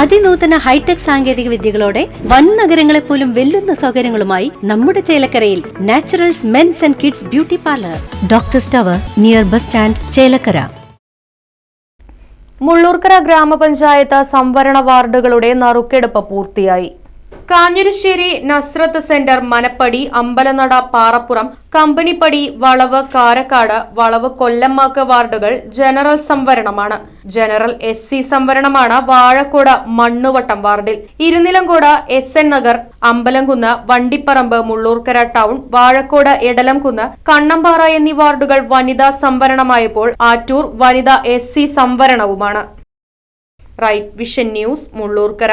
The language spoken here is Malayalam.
അതിനൂതന ഹൈടെക് സാങ്കേതിക വിദ്യകളോടെ വൻ നഗരങ്ങളെ പോലും വെല്ലുന്ന സൗകര്യങ്ങളുമായി നമ്മുടെ ചേലക്കരയിൽ naturals men's and kids beauty parlour. Doctor tower near bus stand Chelakkara. Mullurkara ഗ്രാമപഞ്ചായത്ത് സംവരണ വാർഡുകളുടെ നറുക്കെടുപ്പ് പൂർത്തിയായി. കാഞ്ഞിരശ്ശേരി നസ്രത്ത് സെന്റർ മനപ്പടി അമ്പലനട പാറപ്പുറം കമ്പനിപ്പടി വളവ് കാരക്കാട് വളവ് കൊല്ലമ്മാക്ക് വാർഡുകൾ ജനറൽ സംവരണമാണ്. ജനറൽ എസ് സി സംവരണമാണ് വാഴക്കോട് മണ്ണുവട്ടം വാർഡിൽ. Irunilamkode S N Nagar Ambalamkunnu Vandiparambu Mullurkara town Vazhakkode Edalamkunnu Kannambara എന്നീ വാർഡുകൾ വനിതാ സംവരണമായപ്പോൾ ആറ്റൂർ വനിതാ S C സംവരണവുമാണ്. Right Vision News Mullurkara.